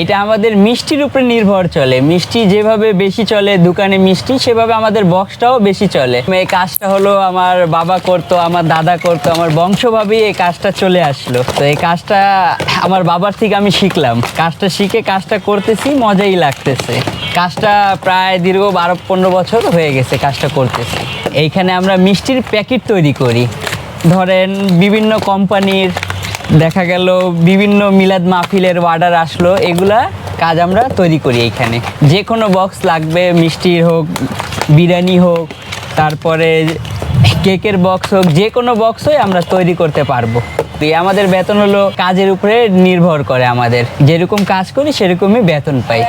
এটা আমাদের মিষ্টির উপরে নির্ভর চলে। মিষ্টি যেভাবে বেশি চলে দোকানে মিষ্টি, সেভাবে আমাদের বক্সটাও বেশি চলে। এই কাজটা হলো আমার বাবা করতো, আমার দাদা করতো, আমার বংশভাবেই এই কাজটা চলে আসলো। তো এই কাজটা আমার বাবার থেকে আমি শিখলাম। কাজটা শিখে কাজটা করতেছি, মজাই লাগতেছে। কাজটা প্রায় দীর্ঘ বারো, পনেরো বছর হয়ে গেছে কাজটা করতেছি। এইখানে আমরা মিষ্টির প্যাকেট তৈরি করি। ধরেন বিভিন্ন কোম্পানির দেখা গেল বিভিন্ন মিলাদ মাহফিলের অর্ডার আসলো। এগুলা কাজ আমরা তৈরি করি এইখানে যে কোনো বক্স লাগবে, মিষ্টির হোক, বিরিয়ানি হোক, তারপরে কেকের বক্স হোক যে কোনো বক্সই আমরা তৈরি করতে পারব। তো আমাদের বেতন হলো কাজের উপরে নির্ভর করে আমাদের। যেরকম কাজ করি, সেরকমই বেতন পাই।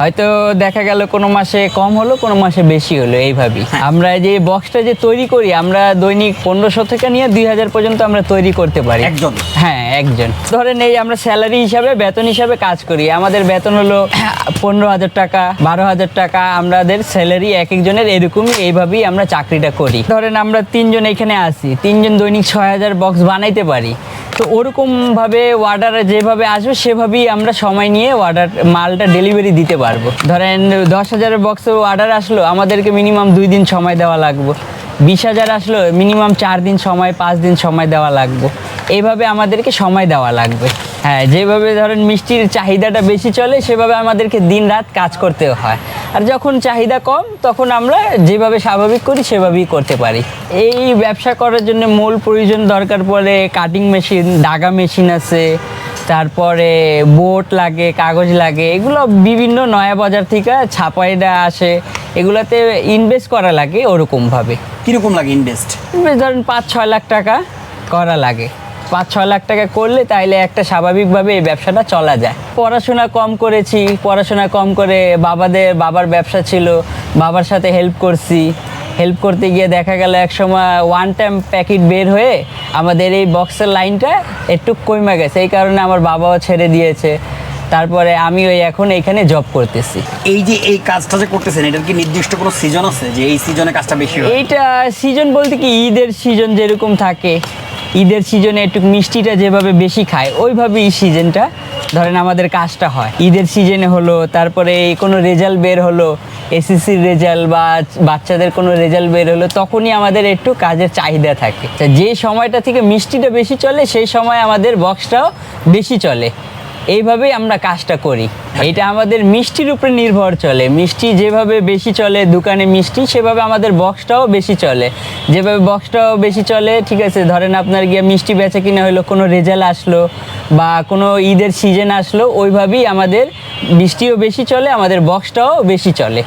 হয়তো দেখা গেল কোনো মাসে কম হলো কোনো মাসে বেশি হলো এইভাবেই। আমরা যে বক্সটা যে তৈরি করি আমরা দৈনিক পনেরোশো থেকে নিয়ে দুই হাজার পর্যন্ত আমরা তৈরি করতে পারি। একজন? হ্যাঁ একজন। ধরেন এই আমরা স্যালারি হিসাবে বেতন হিসাবে কাজ করি। আমাদের বেতন হলো পনেরো হাজার টাকা বারো হাজার টাকা। আমাদের স্যালারি এক একজনের এরকমই এইভাবেই আমরা চাকরিটা করি। ধরেন আমরা তিনজন এখানে আসি তিনজন দৈনিক ছয় হাজার বক্স বানাইতে পারি। তো ওরকমভাবে অর্ডার যেভাবে আসবে, সেভাবেই আমরা সময় নিয়ে অর্ডার মালটা ডেলিভারি দিতে পারব। ধরেন দশ হাজারের বক্সে অর্ডার আসলো, আমাদেরকে মিনিমাম দুই দিন সময় দেওয়া লাগবে। বিশ হাজার আসলো মিনিমাম চার দিন সময়, পাঁচ দিন সময় দেওয়া লাগবে। এইভাবে আমাদেরকে সময় দেওয়া লাগবে। হ্যাঁ যেভাবে ধরেন মিষ্টির চাহিদাটা বেশি চলে সেভাবে আমাদেরকে দিন রাত কাজ করতে হয়। আর যখন চাহিদা কম তখন আমরা যেভাবে স্বাভাবিক করি সেভাবেই করতে পারি। এই ব্যবসা করার জন্য মূল প্রয়োজন দরকার পড়ে কাটিং মেশিন দাগা মেশিন আছে তারপরে বোট লাগে কাগজ লাগে এগুলো বিভিন্ন নয়া বাজার থেকে ছাপাইটা আসে এগুলাতে ইনভেস্ট করা লাগে ওরকমভাবে। কীরকম লাগে ইনভেস্ট ধরেন পাঁচ ছয় লাখ টাকা করা লাগে। পাঁচ ছ লাখ টাকা করলে তাইলে একটা স্বাভাবিকভাবে এই ব্যবসাটা চলা যায়। পড়াশোনা কম করেছি পড়াশোনা কম করে বাবাদের বাবার ব্যবসা ছিল বাবার সাথে হেল্প করছি। হেল্প করতে গিয়ে দেখা গেল এক সময় ওয়ান টাইম প্যাকেট বের হয়ে আমাদের এই বক্সের লাইনটা একটু কমে গেছে। এই কারণে আমার বাবাও ছেড়ে দিয়েছে। তারপরে আমি ওই এখন এখানে জব করতেছি। এই যে এই কাজটা যে করতেছেন এটার কি নির্দিষ্ট কোনো সিজন আছে? যে এই সিজনে কাজটা বেশি হয়? এইটা সিজন বলতে কি ঈদের সিজন যেরকম থাকে ঈদের সিজনে একটু মিষ্টিটা যেভাবে বেশি খায়, ওইভাবেই সিজনটা। ধরেন আমাদের কাজটা হয়। ঈদের সিজনে হলো, তারপরে কোনো রেজাল্ট বের হলো, এসএসসির রেজাল্ট বা বাচ্চাদের কোনো রেজাল্ট বের হলো, তখনই আমাদের একটু কাজের চাহিদা থাকে। যে সময়টা থেকে মিষ্টিটা বেশি চলে, সেই সময় আমাদের বক্সটাও বেশি চলে। এইভাবেই আমরা কাজটা করি। এটা আমাদের মিষ্টির উপরে নির্ভর চলে। মিষ্টি যেভাবে বেশি চলে দোকানে মিষ্টি, সেভাবে আমাদের বক্সটাও বেশি চলে। যেভাবে বক্সটাও বেশি চলে, ঠিক আছে, ধরেন আপনার গিয়ে মিষ্টি বেচা কিনা হলো, কোনো রেজাল্ট আসলো বা কোনো ঈদের সিজন আসলো, ওইভাবেই আমাদের মিষ্টিও বেশি চলে, আমাদের বক্সটাও বেশি চলে।